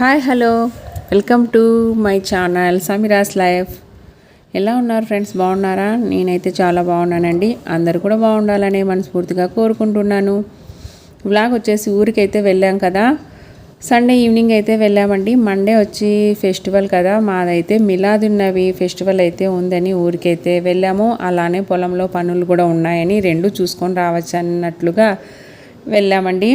Hi hello. Welcome to my channel Sameera's life. ఎలా ఉన్నారు friends? బాగున్నారా? నేనైతే చాలా బాగున్నానండి. అందరు కూడా బాగుండాలని మనస్ఫూర్తిగా కోరుకుంటున్నాను. వ్లాగ్ వచ్చేసి ఊరికైతే వెళ్ళాం కదా. సండే ఈవినింగ్ అయితే వెళ్ళామండి. మండే వచ్చి ఫెస్టివల్ కదా. మాదైతే మిలాదున్నవి ఫెస్టివల్ అయితే ఉందని ఊరికైతే వెళ్ళాము. అలానే పొలంలో పనులు కూడా ఉన్నాయని రెండు చూసుకొని రావచ్చు అన్నట్లుగా వెళ్ళామండి.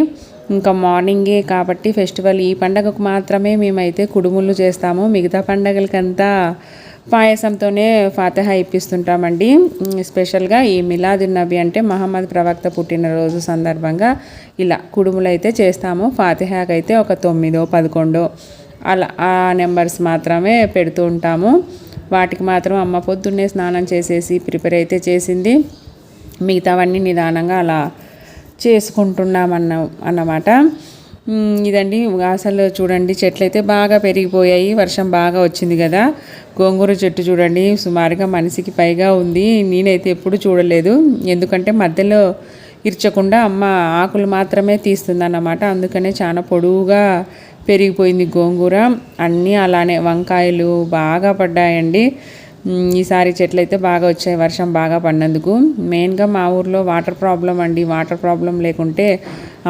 ఇంకా మార్నింగే కాబట్టి ఫెస్టివల్ ఈ పండగకు మాత్రమే మేమైతే కుడుములు చేస్తాము. మిగతా పండగలకంతా పాయసంతోనే ఫాతహ ఇప్పిస్తుంటామండి. స్పెషల్గా ఈ మిలాదు నబీ అంటే మహమ్మద్ ప్రవక్త పుట్టినరోజు సందర్భంగా ఇలా కుడుములు అయితే చేస్తాము. ఫాతిహాకైతే అయితే ఒక తొమ్మిదో పదకొండో అలా ఆ నెంబర్స్ మాత్రమే పెడుతూ ఉంటాము. వాటికి మాత్రం అమ్మ పొద్దున్నే స్నానం చేసేసి ప్రిపేర్ అయితే చేసింది. మిగతావన్నీ నిదానంగా అలా చేసుకుంటున్నామన్న అన్నమాట. ఇదండి అసలు చూడండి చెట్లు అయితే బాగా పెరిగిపోయాయి. వర్షం బాగా వచ్చింది కదా. గోంగూర చెట్టు చూడండి సుమారుగా మనిషికి పైగా ఉంది. నేనైతే ఎప్పుడు చూడలేదు. ఎందుకంటే మధ్యలో ఇర్చకుండా అమ్మ ఆకులు మాత్రమే తీస్తుందన్నమాట. అందుకనే చాలా పొడువుగా పెరిగిపోయింది గోంగూర. అన్నీ అలానే వంకాయలు బాగా పడ్డాయండి. ఈసారి చెట్లు అయితే బాగా వచ్చాయి వర్షం బాగా పడినందుకు. మెయిన్గా మా ఊర్లో వాటర్ ప్రాబ్లం అండి. వాటర్ ప్రాబ్లం లేకుంటే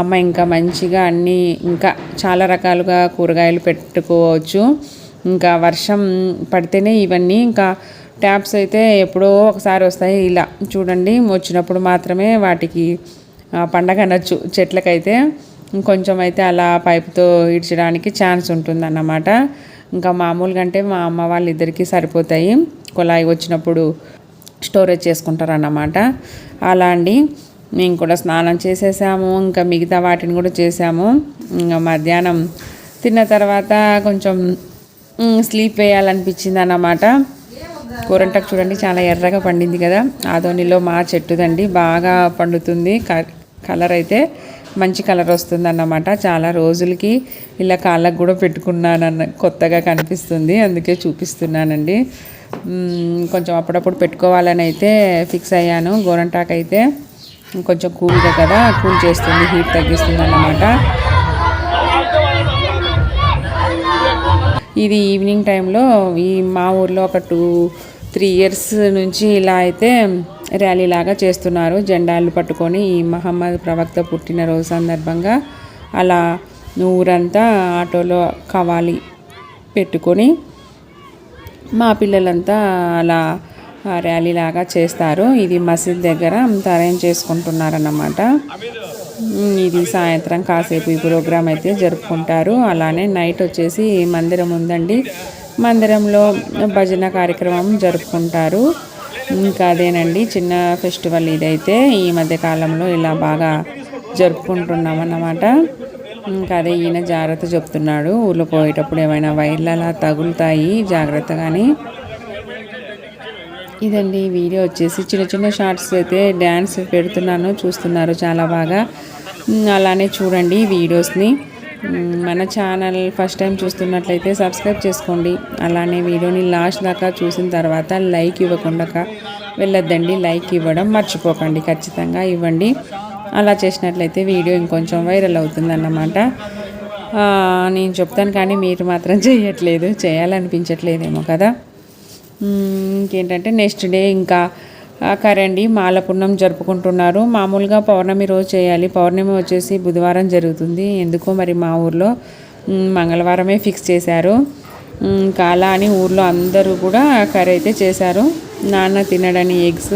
అమ్మ ఇంకా మంచిగా అన్నీ ఇంకా చాలా రకాలుగా కూరగాయలు పెట్టుకోవచ్చు. ఇంకా వర్షం పడితేనే ఇవన్నీ ఇంకా ట్యాప్స్ అయితే ఎప్పుడో ఒకసారి వస్తాయి. ఇలా చూడండి వచ్చినప్పుడు మాత్రమే వాటికి పండగ అనొచ్చు చెట్లకైతే. కొంచెం అయితే అలా పైపుతో ఇడ్చడానికి ఛాన్స్ ఉంటుందన్నమాట. ఇంకా మామూలుగా అంటే మా అమ్మ వాళ్ళిద్దరికీ సరిపోతాయి. కుళాయి వచ్చినప్పుడు స్టోరేజ్ చేసుకుంటారన్నమాట. అలా అండి. మేము కూడా స్నానం చేసేసాము. ఇంకా మిగతా వాటిని కూడా చేసాము. ఇంకా మధ్యాహ్నం తిన్న తర్వాత కొంచెం స్లీప్ వేయాలనిపించింది అన్నమాట కూరంటకు చూడండి చాలా ఎర్రగా పండింది కదా. ఆదోనిలో మా చెట్టుదండి. బాగా పండుతుంది. కలర్ అయితే మంచి కలర్ వస్తుంది అన్నమాట చాలా రోజులకి ఇలా కాళ్ళకు కూడా పెట్టుకున్నానన్న కొత్తగా కనిపిస్తుంది. అందుకే చూపిస్తున్నానండి. కొంచెం అప్పుడప్పుడు పెట్టుకోవాలని అయితే ఫిక్స్ అయ్యాను. గోరంటాక్ అయితే కొంచెం కూల్గా కదా కూల్ చేస్తుంది హీట్ తగ్గిస్తుంది అన్నమాట. ఇది ఈవినింగ్ టైంలో ఈ మా ఊర్లో ఒక టూ త్రీ ఇయర్స్ నుంచి ఇలా అయితే ర్యాలీ లాగా చేస్తున్నారు. జెండాలు పట్టుకొని ఈ మహమ్మద్ ప్రవక్త పుట్టినరోజు సందర్భంగా అలా ఊరంతా ఆటోలో కవాలి పెట్టుకొని మా పిల్లలంతా అలా ర్యాలీ లాగా చేస్తారు. ఇది మసీద్ దగ్గర అంతా అరేంజ్ చేసుకుంటున్నారన్నమాట. ఇది సాయంత్రం కాసేపు ఈ ప్రోగ్రాం అయితే జరుపుకుంటారు. అలానే నైట్ వచ్చేసి మందిరం ఉందండి. మందిరంలో భజన కార్యక్రమం జరుపుకుంటారు. ఇంకా అదేనండి చిన్న ఫెస్టివల్ ఇదైతే ఈ మధ్య కాలంలో ఇలా బాగా జరుపుకుంటున్నాం అన్నమాట ఇంకా అదే ఈయన జాగ్రత్త చెప్తున్నాడు. ఊళ్ళో పోయేటప్పుడు ఏమైనా వైర్లు అలా తగులుతాయి జాగ్రత్తగాని. ఇదండి వీడియో వచ్చేసి. చిన్న చిన్న షార్ట్స్ అయితే డ్యాన్స్ పెడుతున్నాను చూస్తున్నారు చాలా బాగా. అలానే చూడండి వీడియోస్ని. మన ఛానల్ ఫస్ట్ టైం చూస్తున్నట్లయితే సబ్స్క్రైబ్ చేసుకోండి. అలానే వీడియోని లాస్ట్ దాకా చూసిన తర్వాత లైక్ ఇవ్వకుండా వెళ్ళొద్దండి. లైక్ ఇవ్వడం మర్చిపోకండి. ఖచ్చితంగా ఇవ్వండి. అలా చేసినట్లయితే వీడియో ఇంకొంచెం వైరల్ అవుతుందన్నమాట. నేను చెప్తాను కానీ మీరు మాత్రం చేయట్లేదు చేయాలనిపించట్లేదేమో కదా. ఇంకేంటంటే నెక్స్ట్ డే ఇంకా కరండి మాలపున్నం జరుపుకుంటున్నారు. మామూలుగా పౌర్ణమి రోజు చేయాలి. పౌర్ణమి వచ్చేసి బుధవారం జరుగుతుంది. ఎందుకో మరి మా ఊర్లో మంగళవారమే ఫిక్స్ చేశారు. ఇంకా అలా అని ఊర్లో అందరూ కూడా కర్రీ అయితే చేశారు. నాన్న తినడని ఎగ్స్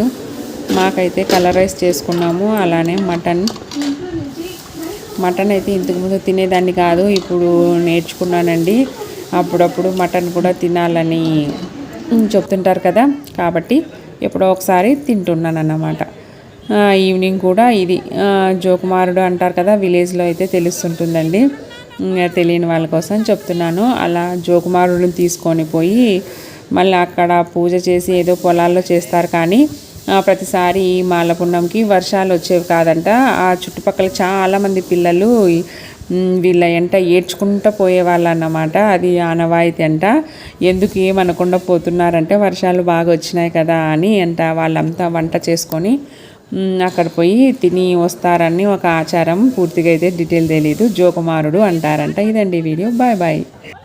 మాకైతే కలర్ రైస్ చేసుకున్నాము. అలానే మటన్. మటన్ అయితే ఇంతకుముందు తినేదాన్ని కాదు ఇప్పుడు నేర్చుకున్నానండి. అప్పుడప్పుడు మటన్ కూడా తినాలని చెప్తుంటారు కదా. కాబట్టి ఎప్పుడో ఒకసారి తింటున్నాను అన్నమాట ఈవినింగ్ కూడా ఇది. జోకుమారుడు అంటారు కదా విలేజ్లో అయితే తెలుస్తుంటుందండి. తెలియని వాళ్ళ కోసం చెప్తున్నాను. అలా జోకుమారుడిని తీసుకొని పోయి మళ్ళీ అక్కడ పూజ చేసి ఏదో పొలాల్లో చేస్తారు కానీ ప్రతిసారి మాలపున్నంకి వర్షాలు వచ్చేవి కాదంట. ఆ చుట్టుపక్కల చాలామంది పిల్లలు వీళ్ళ ఎంట ఏడ్చుకుంటూ పోయేవాళ్ళు అన్నమాట అది ఆనవాయితీ అంట. ఎందుకు ఏమనకుండా పోతున్నారంటే వర్షాలు బాగా వచ్చినాయి కదా అని అంట. వాళ్ళంతా వంట చేసుకొని అక్కడ పోయి తిని వస్తారని ఒక ఆచారం పూర్తిగా అయితే డీటెయిల్ తెలియదు జోకుమారుడు అంటారంట. ఇదండి వీడియో. Bye bye.